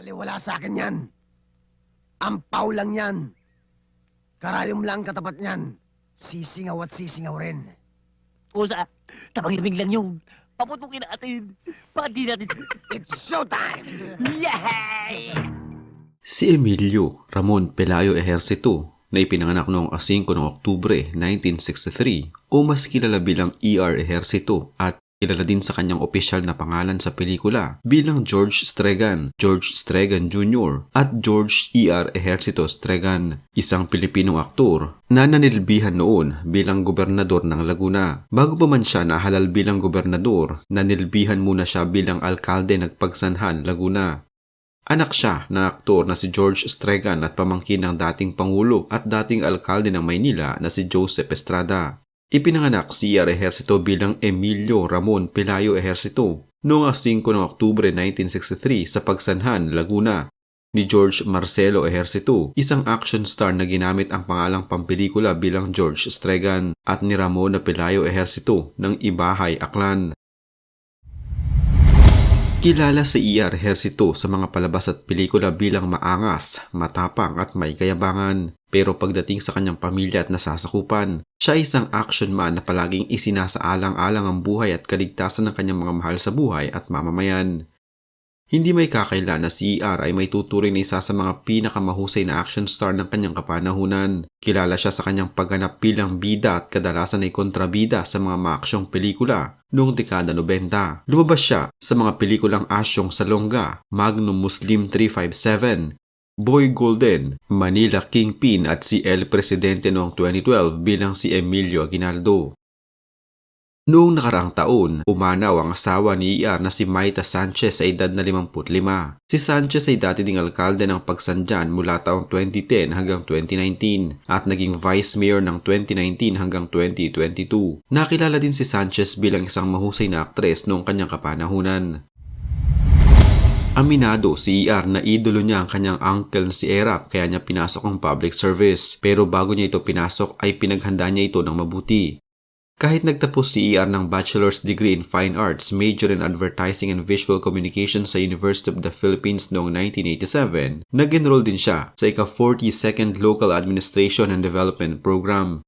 Baliwala sa akin yan. Ampaw lang yan. Karayom lang katapat niyan. Sisingaw at sisingaw rin. Pusa, tabang lamig lang yun. Paputukin natin. Pati natin. It's showtime! Yay! Si Emilio Ramon Pelayo Ejercito na ipinanganak noong 5 ng Oktubre 1963 o mas kilala bilang ER Ejercito at kilala din sa kanyang opisyal na pangalan sa pelikula bilang George Stregan, George Stregan Jr. at George ER Ejercito Stregan, isang Pilipinong aktor na nanilbihan noon bilang gobernador ng Laguna. Bago pa man siya nahalal bilang gobernador, nanilbihan muna siya bilang alkalde ng Pagsanhan, Laguna. Anak siya ng aktor na si George Stregan at pamangkin ng dating Pangulo at dating alkalde ng Maynila na si Joseph Estrada. Ipinanganak si ER Ejercito bilang Emilio Ramon Pelayo Ejercito noong 5 ng Oktubre 1963 sa Pagsanhan, Laguna. Ni George Marcelo Ejercito, isang action star na ginamit ang pangalang pampelikula bilang George Stregan at ni Ramon Pelayo Ejercito ng Ibahay, Aklan. Kilala si ER Ejercito sa mga palabas at pelikula bilang maangas, matapang at may kayabangan. Pero pagdating sa kanyang pamilya at nasasakupan, siya ay isang action man na palaging isinasaalang-alang ang buhay at kaligtasan ng kanyang mga mahal sa buhay at mamamayan. Hindi may kakaila na si ER ay may tuturing na isa sa mga pinakamahusay na action star ng kanyang kapanahunan. Kilala siya sa kanyang pagganap bilang bida at kadalasan ay kontrabida sa mga maaksyong pelikula noong dekada 90. Lumabas siya sa mga pelikulang Asyong Salonga, Magnum Muslim 357, Boy Golden, Manila Kingpin at si El Presidente noong 2012 bilang si Emilio Aguinaldo. Noong nakaraang taon, umanaw ang asawa ni ER na si Maita Sanchez sa edad na 55. Si Sanchez ay dati ding alkalde ng Pagsanjan mula taong 2010 hanggang 2019 at naging vice mayor ng 2019 hanggang 2022. Nakilala din si Sanchez bilang isang mahusay na aktres noong kanyang kapanahunan. Aminado si ER na idolo niya ang kanyang uncle si Erap kaya niya pinasok ang public service pero bago niya ito pinasok ay pinaghanda niya ito ng mabuti. Kahit nagtapos si ER ng bachelor's degree in fine arts, major in advertising and visual communication sa University of the Philippines noong 1987, nag-enroll din siya sa ika-42nd Local Administration and Development Program.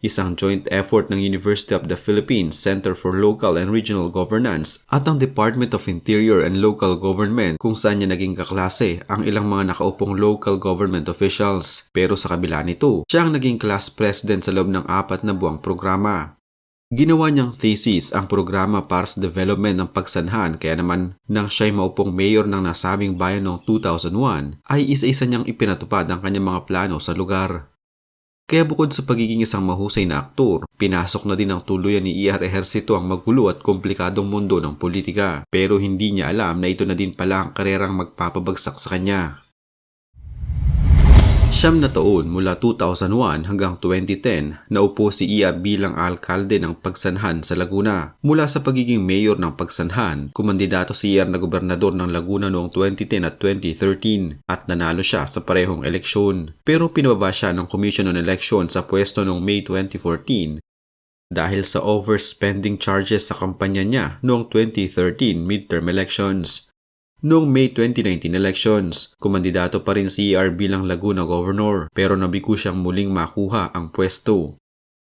Isang joint effort ng University of the Philippines Center for Local and Regional Governance at ang Department of Interior and Local Government kung saan niya naging kaklase ang ilang mga nakaupong local government officials. Pero sa kabila nito, siya ang naging class president sa loob ng apat na buwang programa. Ginawa niyang thesis ang programa para sa development ng pagsanhan kaya naman nang siya'y maupong mayor ng nasabing bayan noong 2001 ay isa-isa niyang ipinatupad ang kanyang mga plano sa lugar. Kaya bukod sa pagiging isang mahusay na aktor, pinasok na din ng tuluyan ni ER Ejercito ang magulo at komplikadong mundo ng politika. Pero hindi niya alam na ito na din pala ang karerang magpapabagsak sa kanya. Siyam na taon mula 2001 hanggang 2010, naupo si ER bilang alkalde ng Pagsanhan sa Laguna. Mula sa pagiging mayor ng Pagsanhan, kumandidato si ER na gobernador ng Laguna noong 2010 at 2013 at nanalo siya sa parehong eleksyon. Pero pinababa siya ng Commission on Election sa pwesto noong May 2014 dahil sa overspending charges sa kampanya niya noong 2013 midterm elections. Noong May 2019 elections, kumandidato pa rin si ER bilang Laguna Governor pero nabigo siyang muling makuha ang pwesto.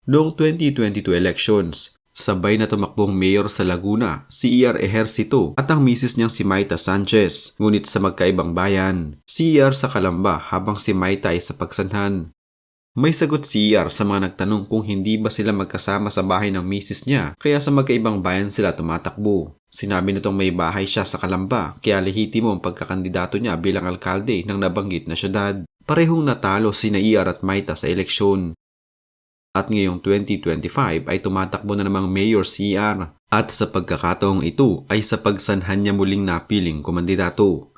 Noong 2022 elections, sabay na tumakbong mayor sa Laguna si ER Ejercito at ang misis niyang si Maita Sanchez, ngunit sa magkaibang bayan. Si ER sa Kalamba habang si Maita ay sa Pagsanhan. May sagot si ER sa mga nagtanong kung hindi ba sila magkasama sa bahay ng misis niya kaya sa magkaibang bayan sila tumatakbo. Sinabi nitong may bahay siya sa Kalamba kaya lehitimo ang pagkakandidato niya bilang alkalde ng nabanggit na syudad. Parehong natalo sina ER at Maita sa eleksyon. At ngayong 2025 ay tumatakbo na namang mayor si ER at sa pagkakataong ito ay sa pagsanhan niya muling napiling kumandidato.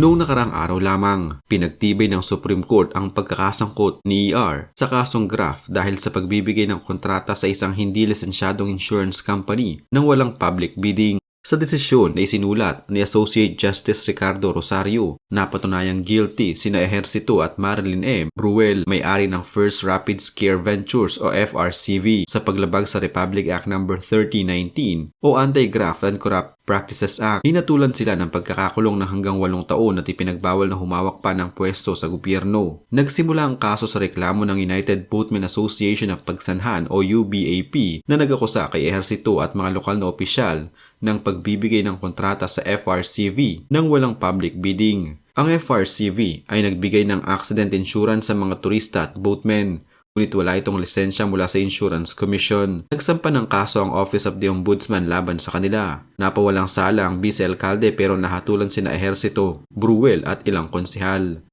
Noong nakarang araw lamang, pinagtibay ng Supreme Court ang pagkakasangkot ni ER sa kasong graft dahil sa pagbibigay ng kontrata sa isang hindi lisensyadong insurance company nang walang public bidding. Sa desisyon na isinulat ni Associate Justice Ricardo Rosario, napatunayang guilty sina Ejercito at Marilyn M. Bruel, may-ari ng First Rapid Scare Ventures o FRCV sa paglabag sa Republic Act No. 3019 o Anti-Graft and Corrupt Practices Act. Hinatulan sila ng pagkakakulong ng hanggang walong taon at ipinagbawal na humawak pa ng pwesto sa gobyerno. Nagsimula ang kaso sa reklamo ng United Boatmen Association of Pagsanhan o UBAP na nagakusa kay Ejercito at mga lokal na opisyal ng pagbibigay ng kontrata sa FRCV nang walang public bidding. Ang FRCV ay nagbigay ng accident insurance sa mga turista at boatmen, ngunit wala itong lisensya mula sa Insurance Commission. Nagsampa ng kaso ang Office of the Ombudsman laban sa kanila. Napawalang sala ang vice-alkalde pero nahatulan sina Ejercito, Bruel at ilang konsihal.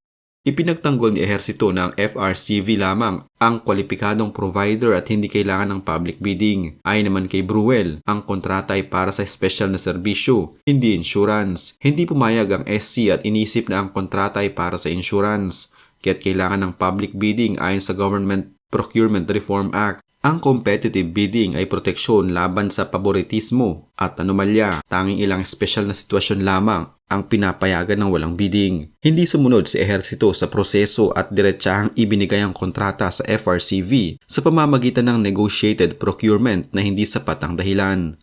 Ipinagtanggol ni Ejercito na ang FRCV lamang ang kwalipikadong provider at hindi kailangan ng public bidding. Ayon naman kay Bruel, ang kontrata ay para sa special na serbisyo, hindi insurance. Hindi pumayag ang SC at inisip na ang kontrata ay para sa insurance, kaya't kailangan ng public bidding ayon sa Government Procurement Reform Act. Ang competitive bidding ay proteksyon laban sa paboritismo at anomalya. Tanging ilang special na sitwasyon lamang ang pinapayagan ng walang bidding. Hindi sumunod si Ejercito sa proseso at diretsahang ibinigay ang kontrata sa FRCV sa pamamagitan ng negotiated procurement na hindi sapat ang dahilan.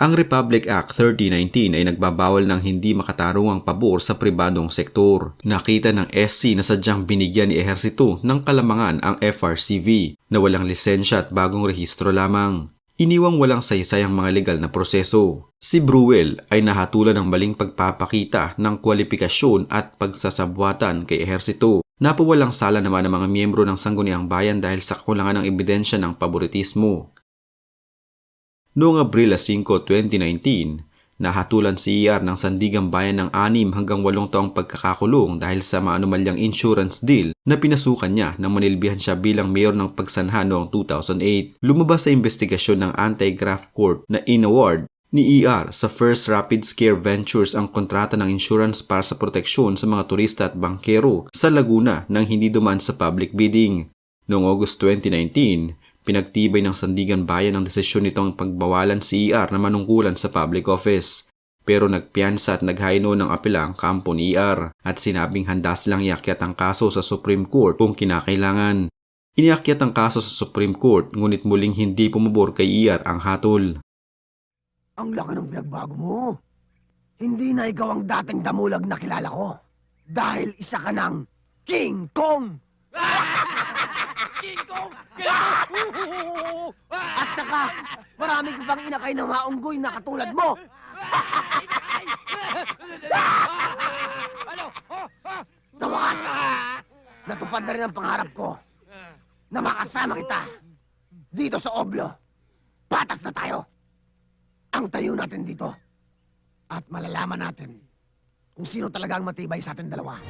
Ang Republic Act 3019 ay nagbabawal ng hindi makatarungang pabor sa pribadong sektor. Nakita ng SC na sadyang binigyan ni Ejercito ng kalamangan ang FRCV na walang lisensya at bagong rehistro lamang. Iniwang walang saysay ang mga legal na proseso. Si Bruel ay nahatulan ng maling pagpapakita ng kwalifikasyon at pagsasabwatan kay Ejercito. Napawalang sala naman ang mga miyembro ng Sangguniang Bayan dahil sa kakulangan ng ebidensya ng paboritismo. Noong Abril 5, 2019, nahatulan si ER ng Sandigang Bayan ng 6 hanggang 8 taong pagkakakulong dahil sa maanumalyang insurance deal na pinasukan niya nang manilbihan siya bilang mayor ng Pagsanhan noong 2008. Lumabas sa investigasyon ng Anti-Graft Court na in-award ni ER sa First Rapid Scare Ventures ang kontrata ng insurance para sa proteksyon sa mga turista at bankero sa Laguna nang hindi duman sa public bidding. Noong August 2019, pinagtibay ng Sandigan Bayan ang desisyon nitong pagbawalan si ER na manungkulan sa public office. Pero nagpiyansa at naghaino ng apela ang kampo ni ER at sinabing handa silang iakyat ang kaso sa Supreme Court kung kinakailangan. Iniakyat ang kaso sa Supreme Court ngunit muling hindi pumabor kay ER ang hatol. Ang laki ng pinagbago mo. Hindi na ikaw ang dating damulag na kilala ko. Dahil isa ka ng King Kong! King Kong! At saka, marami ka pang inakay ng maunggoy na katulad mo. Ano? Sa wakas, natupad na rin ang pangarap ko na makasama kita dito sa Oblo. Patas na tayo. Ang tayo natin dito. At malalaman natin kung sino talaga ang matibay sa atin dalawa.